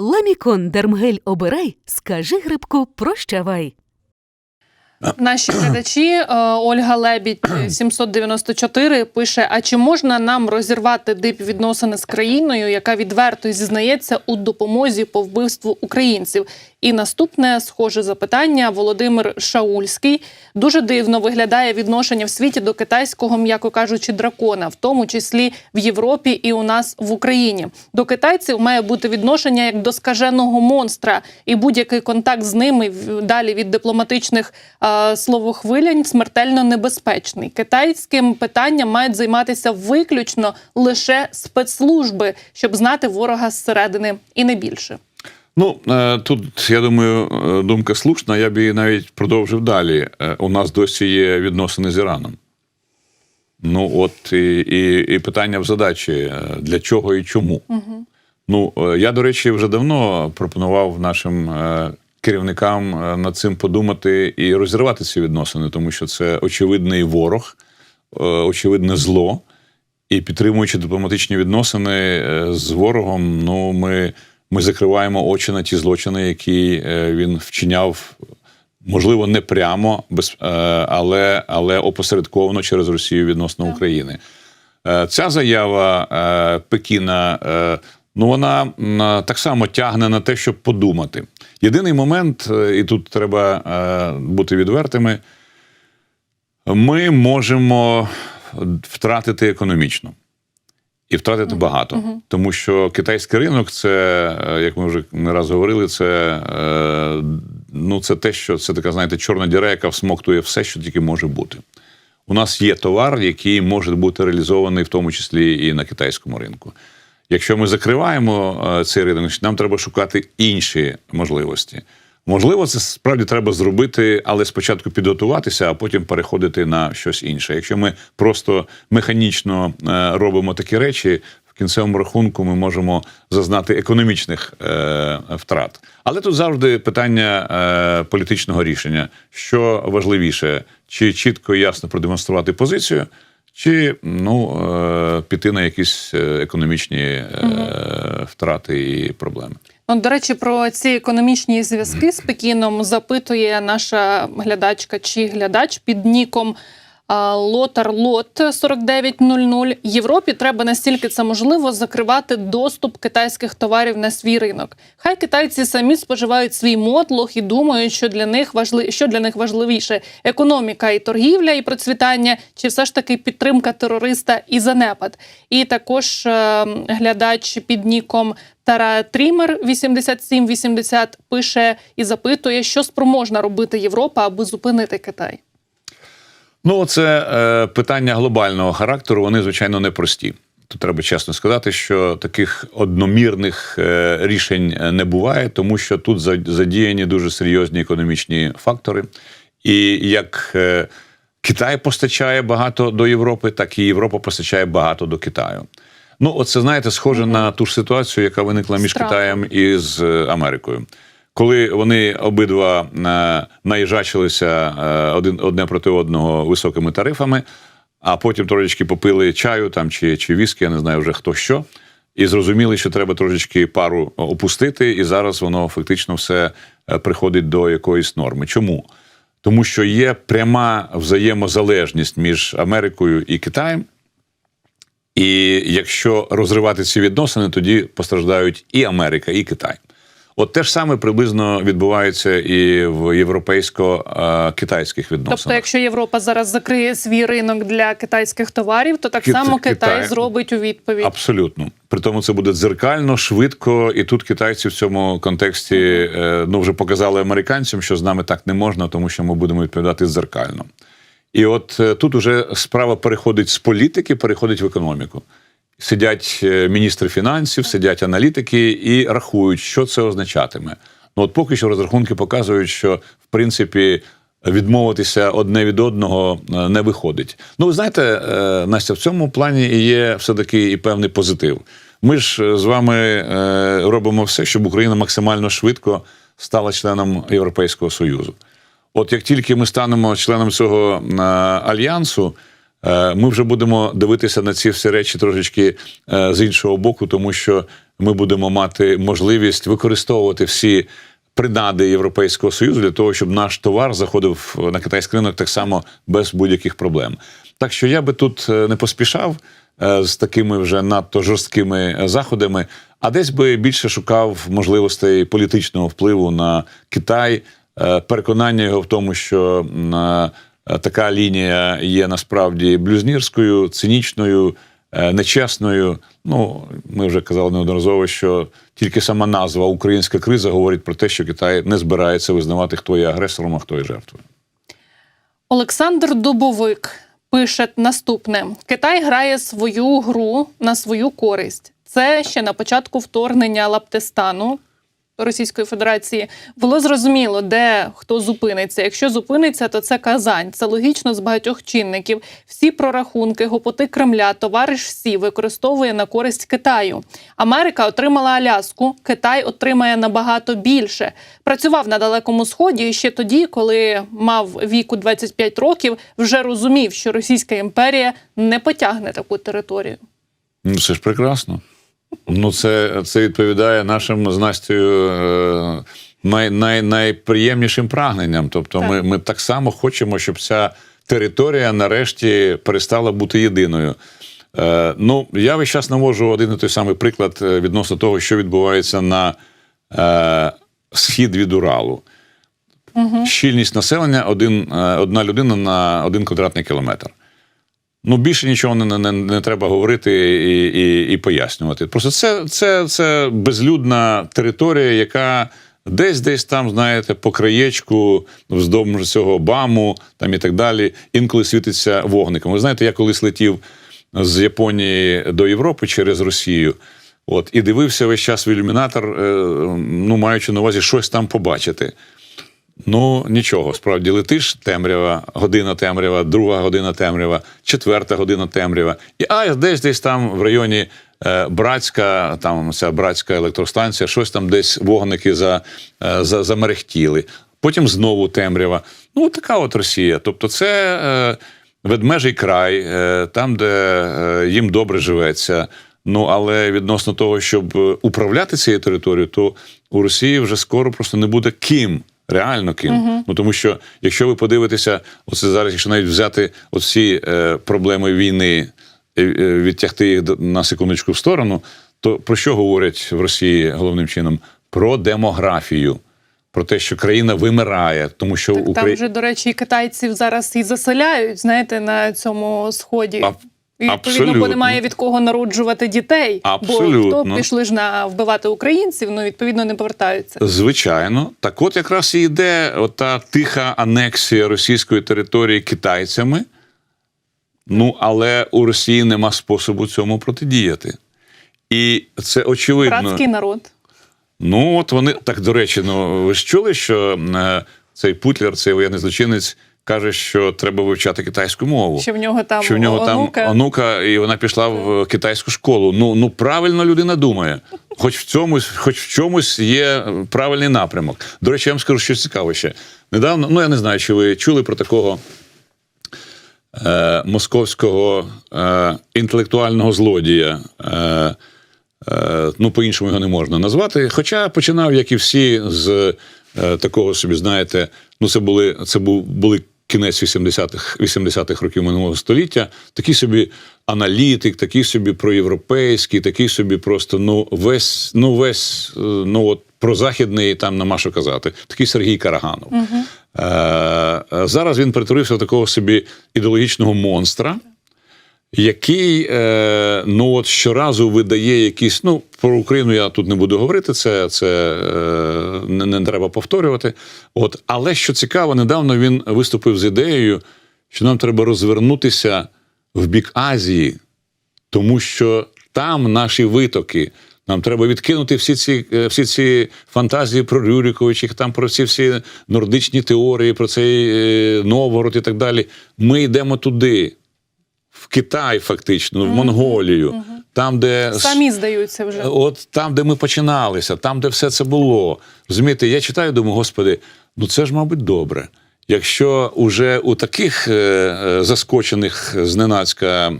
Ламікон Дермгель обирай, скажи грибку прощавай. Наші глядачі е, Ольга Лебідь 794 пише: А чи можна нам розірвати дип відносини з країною, яка відверто зізнається у допомозі по вбивству українців? І наступне схоже запитання Володимир Шаульський. Дуже дивно виглядає відношення в світі до китайського, м'яко кажучи, дракона, в тому числі в Європі і у нас в Україні. До китайців має бути відношення як до скаженого монстра, і будь-який контакт з ними далі від дипломатичних е, словохвилянь смертельно небезпечний. Китайським питанням мають займатися виключно лише спецслужби, щоб знати ворога зсередини, і не більше. Ну е, тут я думаю, е, думка слушна. Я б її навіть продовжив далі. Е, У нас досі є відносини з Іраном. Ну, от і, і, і питання в задачі: для чого і чому. Угу. Ну, я, до речі, вже давно пропонував нашим керівникам над цим подумати і розірвати ці відносини, тому що це очевидний ворог, очевидне зло. І підтримуючи дипломатичні відносини з ворогом, ну ми, ми закриваємо очі на ті злочини, які е, він вчиняв, можливо, не прямо, без, е, але, але опосередковано через Росію відносно України. Е, Ця заява Пекіна, ну вона так само тягне на те, щоб подумати. Єдиний момент, і тут треба бути відвертими, ми можемо втратити економічно. І втратити багато, тому що китайський ринок це, е, як ми вже не раз говорили, це, е, ну, це те, що це така, знаєте, чорна діра, яка всмоктує все, що тільки може бути. У нас є товар, який може бути реалізований в тому числі і на китайському ринку. Якщо ми закриваємо е, цей ринок, нам треба шукати інші можливості. Можливо, це справді треба зробити, але спочатку підготуватися, а потім переходити на щось інше. Якщо ми просто механічно е, робимо такі речі, в кінцевому рахунку ми можемо зазнати економічних е, втрат. Але тут завжди питання е, політичного рішення: що важливіше, чи чітко і ясно продемонструвати позицію, чи ну, піти на якісь економічні втрати і проблеми. Ну, до речі, про ці економічні зв'язки з Пекіном запитує наша глядачка чи глядач під ніком Лотар Лот 4900. Європі треба настільки це можливо закривати доступ китайських товарів на свій ринок. Хай китайці самі споживають свій мотлох і думають, що для них важли... що для них важливіше економіка і торгівля, і процвітання, чи все ж таки підтримка терориста і занепад. І також е, глядач під ніком Тара Трімер 8780 пише і запитує, що спроможна робити Європа, аби зупинити Китай. Ну, це е, питання глобального характеру. Вони, звичайно, непрості. Тут треба чесно сказати, що таких одномірних е, рішень е, не буває, тому що тут за- задіяні дуже серйозні економічні фактори. І як е, Китай постачає багато до Європи, так і Європа постачає багато до Китаю. Ну, оце знаєте, схоже на ту ж ситуацію, яка виникла між Страх. Китаєм і з е, Америкою. Коли вони обидва е, наїжачилися е, один одне проти одного високими тарифами, а потім трошечки попили чаю там чи, чи віскі, я не знаю вже хто що, і зрозуміли, що треба трошечки пару опустити, і зараз воно фактично все е, приходить до якоїсь норми. Чому? Тому що є пряма взаємозалежність між Америкою і Китаєм. І якщо розривати ці відносини, тоді постраждають і Америка, і Китай. От те ж саме приблизно відбувається і в європейсько-китайських відносинах. Тобто, якщо Європа зараз закриє свій ринок для китайських товарів, то так Кит- само Китай, Китай- зробить у відповідь. Абсолютно. При тому це буде дзеркально, швидко, і тут китайці в цьому контексті е, ну вже показали американцям, що з нами так не можна, тому що ми будемо відповідати дзеркально. І от е, тут уже справа переходить з політики, переходить в економіку. Сидять е, міністри фінансів, сидять аналітики і рахують, що це означатиме. Ну от поки що розрахунки показують, що в принципі відмовитися одне від одного е, не виходить. Ну, ви знаєте, е, Настя, в цьому плані і є все-таки і певний позитив. Ми ж з вами робимо все, щоб Україна максимально швидко стала членом Європейського Союзу. От як тільки ми станемо членом цього альянсу, ми вже будемо дивитися на ці всі речі трошечки е, з іншого боку, тому що ми будемо мати можливість використовувати всі принади Європейського Союзу для того, щоб наш товар заходив на китайський ринок так само без будь-яких проблем. Так що я би тут е, не поспішав е, з такими вже надто жорсткими е, заходами, а десь би більше шукав можливостей політичного впливу на Китай, е, переконання його в тому, що е, така лінія є насправді блюзнірською, цинічною, е, нечесною. Ну, ми вже казали неодноразово, що тільки сама назва Українська криза говорить про те, що Китай не збирається визнавати, хто є агресором, а хто є жертвою. Олександр Дубовик пише наступне: Китай грає свою гру на свою користь. Це ще на початку вторгнення Лаптестану. Російської Федерації було зрозуміло, де хто зупиниться. Якщо зупиниться, то це Казань. Це логічно з багатьох чинників. Всі прорахунки, гопоти Кремля, товариш всі використовує на користь Китаю. Америка отримала Аляску, Китай отримає набагато більше. Працював на далекому сході ще тоді, коли мав віку 25 років, вже розумів, що Російська імперія не потягне таку територію. Ну, це ж прекрасно. Ну, це, це відповідає нашим з Настю е, най, най, найприємнішим прагненням. Тобто, ми, Так. ми так само хочемо, щоб ця територія нарешті перестала бути єдиною. Е, ну, я весь час навожу один і той самий приклад е, відносно того, що відбувається на е, схід від Уралу. Щільність населення один, е, одна людина на один квадратний кілометр. Ну, більше нічого не, не, не треба говорити і, і, і пояснювати. Просто це, це, це безлюдна територія, яка десь десь там, знаєте, по краєчку, вздовж цього баму там і так далі, інколи світиться вогником. Ви знаєте, я колись летів з Японії до Європи через Росію. От, і дивився весь час в ілюмінатор, е, ну, маючи на увазі щось там побачити. Ну, нічого, справді летиш темрява, година темрява, друга година темрява, четверта година темрява. І а десь десь там в районі е, Братська, там ця братська електростанція, щось там десь вогники за, е, за, замерехтіли. Потім знову темрява. Ну, така от Росія. Тобто, це е, ведмежий край, е, там, де е, їм добре живеться. Ну, але відносно того, щоб е, управляти цією територією, то у Росії вже скоро просто не буде ким. Реально ким. Ну тому що якщо ви подивитеся, оце зараз, якщо навіть взяти оці е, проблеми війни, е, е, відтягти їх на секундочку в сторону, то про що говорять в Росії головним чином? Про демографію, про те, що країна вимирає, тому що Так, там вже, до речі, і китайців зараз і заселяють, знаєте, на цьому сході. Аб- І, Відповідно, бо немає від кого народжувати дітей. Бо Абсолютно. хто пішли ж на вбивати українців, ну відповідно не повертаються. Звичайно, так от якраз і йде ота тиха анексія російської території китайцями. Ну, але у Росії нема способу цьому протидіяти. І це очевидно. Братський народ. Ну, от вони так до речі, ну ви ж чули, що е, цей Путлер, цей воєнний злочинець, каже, що треба вивчати китайську мову. Що в нього там що в нього онука. там онука, і вона пішла в китайську школу. Ну, ну правильно людина думає. Хоч в цьомусь, хоч в чомусь є правильний напрямок. До речі, я вам скажу щось цікаве ще. Недавно, ну я не знаю, чи ви чули про такого е, московського е, інтелектуального злодія. Е, Е, ну, по-іншому його не можна назвати. Хоча починав, як і всі, з е, такого собі, знаєте, ну це були це були кінець 80-х 80-х років минулого століття. Такий собі аналітик, такий собі проєвропейський, такий собі просто ну весь, ну весь е, ну от прозахідний там нема що казати. Такий Сергій Караганов. Угу. е, зараз він перетворився в такого собі ідеологічного монстра який е, ну от щоразу видає якісь. Ну про Україну я тут не буду говорити, це, це е, не, не треба повторювати. От, але що цікаво, недавно він виступив з ідеєю, що нам треба розвернутися в бік Азії, тому що там наші витоки. Нам треба відкинути всі ці, е, всі ці фантазії про Рюриковичів, там про ці всі нордичні теорії, про цей е, Новгород і так далі. Ми йдемо туди, в Китай, фактично, в Монголію, там, де Самі здаються вже. От там, де ми починалися, там, де все це було. Розумієте, я читаю, думаю, господи, ну це ж, мабуть, добре. Якщо уже у таких е, е, заскочених зненацька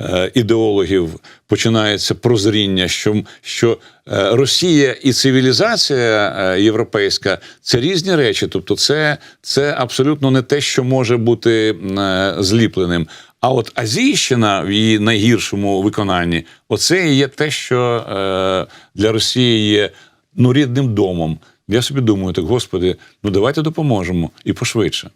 е, ідеологів починається прозріння, що, що е, Росія і цивілізація е, європейська це різні речі. Тобто, це, це абсолютно не те, що може бути е, зліпленим. А от Азійщина в її найгіршому виконанні, оце і є те, що е, для Росії є ну, рідним домом. Я собі думаю, так господи, ну давайте допоможемо і пошвидше.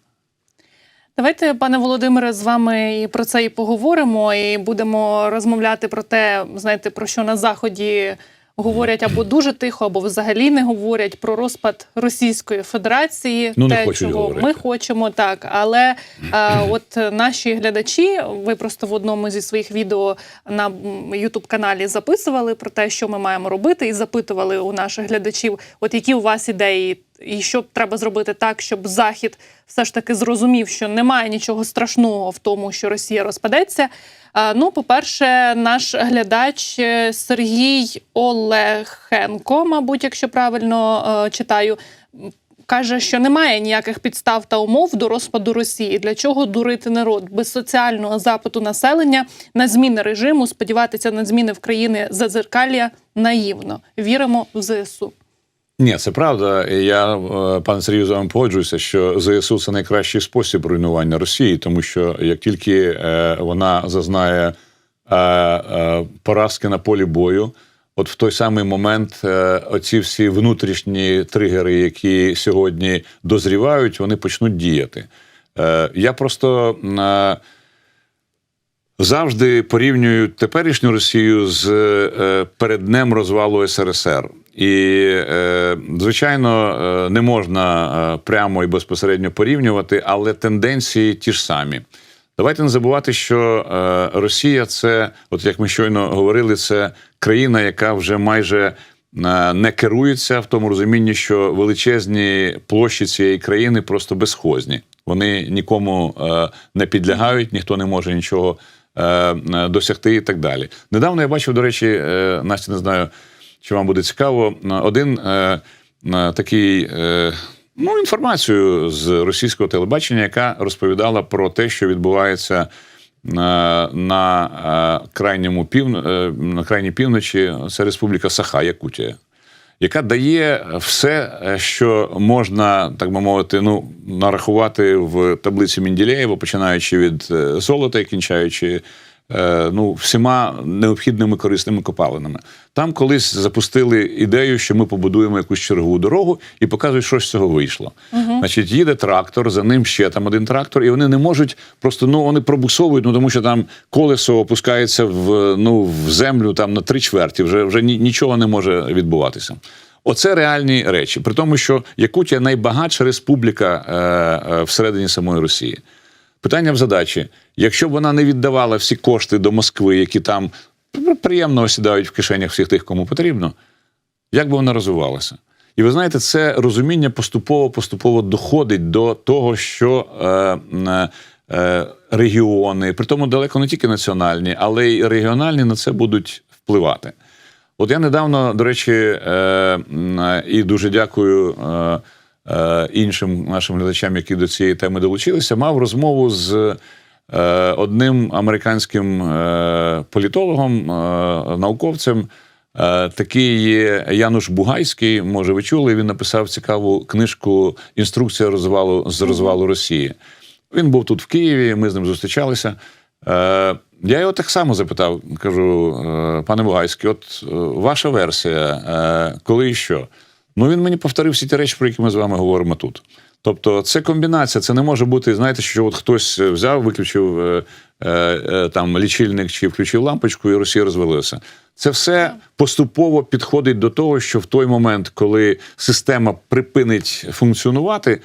Давайте, пане Володимире, з вами і про це і поговоримо, і будемо розмовляти про те, знаєте, про що на заході говорять або дуже тихо, або взагалі не говорять про розпад Російської Федерації. Ну, те, чого говорити. ми хочемо, так. Але е, от наші глядачі, ви просто в одному зі своїх відео на Ютуб каналі записували про те, що ми маємо робити, і запитували у наших глядачів, от які у вас ідеї. І що треба зробити так, щоб Захід все ж таки зрозумів, що немає нічого страшного в тому, що Росія розпадеться. Ну, по-перше, наш глядач е, Сергій Олехенко, мабуть, якщо правильно е, читаю, каже, що немає ніяких підстав та умов до розпаду Росії. Для чого дурити народ без соціального запиту населення на зміни режиму, сподіватися на зміни в країни зазеркалля наївно. Віримо в ЗСУ. Ні, це правда. Я, е, пане Сергію, з вами погоджуюся, що ЗСУ це найкращий спосіб руйнування Росії, тому що як тільки е, вона зазнає е, поразки на полі бою, от в той самий момент оці всі внутрішні тригери, які сьогодні дозрівають, вони почнуть діяти. Я просто. завжди порівнюють теперішню Росію з перед днем розвалу СРСР. І, е, звичайно, е, не можна е, прямо і безпосередньо порівнювати, але тенденції ті ж самі. Давайте не забувати, що Росія це, от як ми щойно говорили, це країна, яка вже майже не керується в тому розумінні, що величезні площі цієї країни просто безхозні. Вони нікому не підлягають, ніхто не може нічого досягти і так далі. Недавно я бачив, до речі, Настя, не знаю, чи вам буде цікаво, один е, е, такий. Е, Ну, інформацію з російського телебачення, яка розповідала про те, що відбувається е, на е, крайньому пів... е, на крайній півночі. Це Республіка Саха, Якутія, яка дає все, е, що можна, так би мовити, ну нарахувати в таблиці Мінділеєва, починаючи від е, золота і кінчаючи. Е, Ну, всіма необхідними корисними копалинами. Там колись запустили ідею, що ми побудуємо якусь чергову дорогу і показують, що з цього вийшло. Значить, їде трактор, за ним ще там один трактор, і вони не можуть просто ну вони пробуксовують, ну тому що там колесо опускається в ну в землю там на три чверті. Вже вже ні- нічого не може відбуватися. Оце реальні речі. При тому, що Якутія найбагатша республіка е, е, всередині самої Росії. Питання в задачі: якщо б вона не віддавала всі кошти до Москви, які там приємно осідають в кишенях всіх тих, кому потрібно, як би вона розвивалася? І ви знаєте, це розуміння поступово-поступово доходить до того, що е, е, е, регіони, при тому далеко не тільки національні, але й регіональні на це будуть впливати. От я недавно, до речі, е, і дуже дякую е, е, іншим нашим глядачам, які до цієї теми долучилися, мав розмову з е, одним американським е, політологом, е, науковцем. Е, Такий є Януш Бугайський, може, ви чули, він написав цікаву книжку Інструкція розвалу з розвалу Росії. Він був тут в Києві, ми з ним зустрічалися. Е, я його так само запитав, кажу, е, пане Бугайський, от е, ваша версія, е, коли і що? Ну він мені повторив всі ті речі, про які ми з вами говоримо тут. Тобто, це комбінація, це не може бути, знаєте, що от хтось взяв, виключив е, е, е, там лічильник чи включив лампочку, і Росія розвалилася. Це все поступово підходить до того, що в той момент, коли система припинить функціонувати,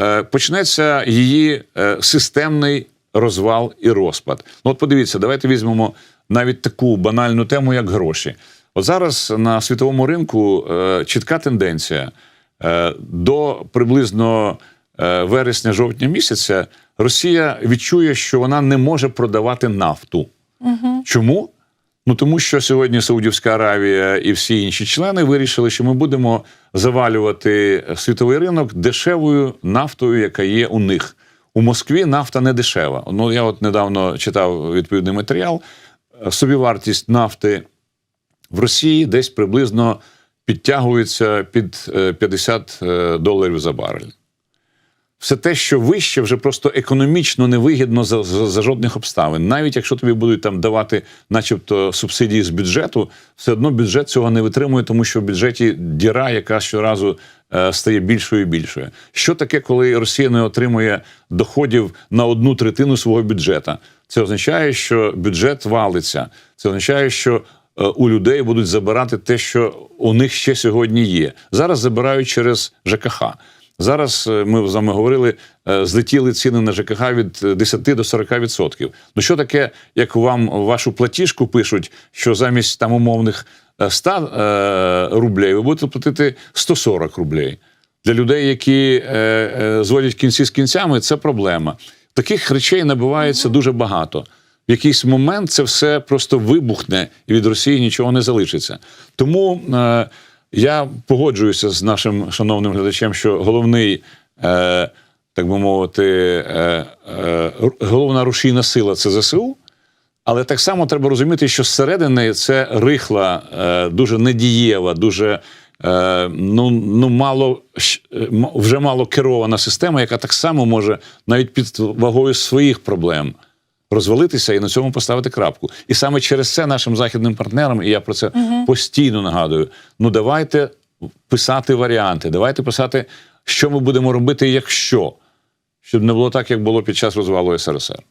е, почнеться її е, системний розвал і розпад. Ну, от подивіться, давайте візьмемо навіть таку банальну тему, як гроші. От зараз на світовому ринку е, чітка тенденція. Е, до приблизно е, вересня-жовтня місяця Росія відчує, що вона не може продавати нафту. Чому? Ну тому що сьогодні Саудівська Аравія і всі інші члени вирішили, що ми будемо завалювати світовий ринок дешевою нафтою, яка є у них. У Москві нафта не дешева. Ну, я от недавно читав відповідний матеріал. Собівартість нафти в Росії десь приблизно підтягується під е, 50 е, доларів за барель. Все те, що вище, вже просто економічно невигідно за, за, за жодних обставин. Навіть якщо тобі будуть там давати, начебто, субсидії з бюджету, все одно бюджет цього не витримує, тому що в бюджеті діра, яка щоразу е, стає більшою і більшою. Що таке, коли Росія не отримує доходів на одну третину свого бюджету? Це означає, що бюджет валиться. Це означає, що е, у людей будуть забирати те, що у них ще сьогодні є. Зараз забирають через ЖКХ. Зараз е, ми з вами говорили, е, злетіли ціни на ЖКХ від е, 10 до 40%. Ну що таке, як вам вашу платіжку пишуть, що замість там умовних е, 100 е, рублей ви будете платити 140 рублей. Для людей, які е, е, зводять кінці з кінцями, це проблема. Таких речей набувається дуже багато. В якийсь момент це все просто вибухне, і від Росії нічого не залишиться. Тому е, я погоджуюся з нашим шановним глядачем, що головний, е, так би мовити, е, е, головна рушійна сила це ЗСУ. Але так само треба розуміти, що зсередини це рихла, е, дуже недієва, дуже ну, ну мало вже мало керована система, яка так само може навіть під вагою своїх проблем розвалитися і на цьому поставити крапку. І саме через це нашим західним партнерам, і я про це постійно нагадую: ну давайте писати варіанти, давайте писати, що ми будемо робити, якщо щоб не було так, як було під час розвалу СРСР.